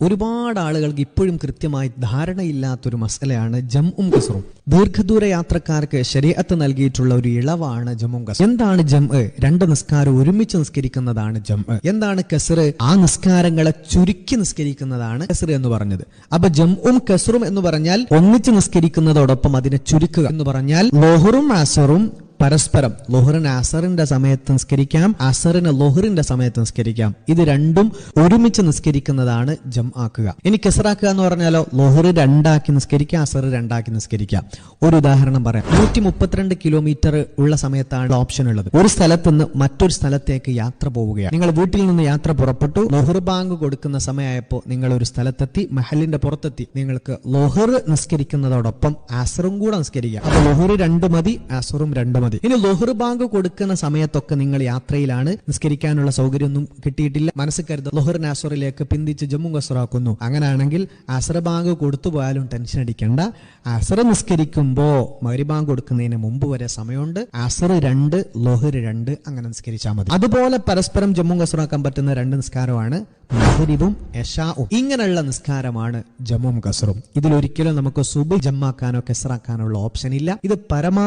ഒരുപാട് ആളുകൾക്ക് ഇപ്പോഴും കൃത്യമായി ധാരണയില്ലാത്തൊരു മസലയാണ് ജംഉം കസറും. ദീർഘദൂര യാത്രക്കാർക്ക് ശരീഅത്ത് നൽകിയിട്ടുള്ള ഒരു ഇളവാണ് ജമ്മും കസർ എന്താണ് ജം രണ്ട് നിസ്കാരം ഒരുമിച്ച് നിസ്കരിക്കുന്നതാണ് ജം എന്താണ് കസർ ആ നിസ്കാരങ്ങളെ ചുരുക്കി നിസ്കരിക്കുന്നതാണ് കസർ എന്ന് പറഞ്ഞത്. അപ്പൊ ജംഉം കസറും എന്ന് പറഞ്ഞാൽ ഒന്നിച്ച് നിസ്കരിക്കുന്നതോടൊപ്പം അതിനെ ചുരുക്കുക എന്ന് പറഞ്ഞാൽ ലോഹറും അസറും പരസ്പരം ലോഹറിന് അസറിന്റെ സമയത്ത് നിസ്കരിക്കാം അസറിന് ലോഹറിന്റെ സമയത്ത് നിസ്കരിക്കാം. ഇത് രണ്ടും ഒരുമിച്ച് നിസ്കരിക്കുന്നതാണ് ജം ആക്കുക ഇനി കെസറാക്കുക എന്ന് പറഞ്ഞാലോ ലോഹറ് രണ്ടാക്കി നിസ്കരിക്കാം അസർ രണ്ടാക്കി നിസ്കരിക്കാം. ഒരു ഉദാഹരണം പറയാം. നൂറ്റി മുപ്പത്തിരണ്ട് കിലോമീറ്റർ ഉള്ള സമയത്താണ് ഓപ്ഷൻ ഉള്ളത്. ഒരു സ്ഥലത്ത് നിന്ന് മറ്റൊരു സ്ഥലത്തേക്ക് യാത്ര പോവുകയാണ്. നിങ്ങൾ വീട്ടിൽ നിന്ന് യാത്ര പുറപ്പെട്ടു ലോഹർ ബാങ്ക് കൊടുക്കുന്ന സമയമായപ്പോൾ നിങ്ങൾ ഒരു സ്ഥലത്തെത്തി മഹലിന്റെ പുറത്തെത്തി നിങ്ങൾക്ക് ലോഹർ നിസ്കരിക്കുന്നതോടൊപ്പം അസറും കൂടെ നിസ്കരിക്കാം. അപ്പൊ ലോഹർ രണ്ട് മതി അസറും രണ്ട് മതി. ഇനി ലോഹർ ബാങ്ക് കൊടുക്കുന്ന സമയത്തൊക്കെ നിങ്ങൾ യാത്രയിലാണ്. നിസ്കരിക്കാനുള്ള സൗകര്യമൊന്നും കിട്ടിയിട്ടില്ല. മനസ്സിൽ കരുത് ലോഹർ നാസറിലേക്ക് പിന്തിച്ച് ജമ്മു കസറാക്കുന്നു അങ്ങനെയാണെങ്കിൽ അസർ ബാങ്ക് കൊടുത്തു പോയാലും ടെൻഷൻ അടിക്കണ്ട. അസർ നിസ്കരിക്കുമ്പോ മരി ബാങ്ക് കൊടുക്കുന്നതിന് മുമ്പ് വരെ സമയമുണ്ട്. അസർ രണ്ട് ലോഹർ രണ്ട് അങ്ങനെ നിസ്കരിച്ചാൽ മതി. അതുപോലെ പരസ്പരം ജമ്മു കസറാക്കാൻ പറ്റുന്ന രണ്ട് നിസ്കാരമാണ് മഹരിബും യഷാവും ഇങ്ങനെയുള്ള നിസ്കാരമാണ് ജമ്മും കസറും ഇതിലൊരിക്കലും നമുക്ക് സുബ് ജമ്മാക്കാനോ കെസറാക്കാനോ ഉള്ള ഓപ്ഷൻ ഇല്ല. ഇത് പരമാ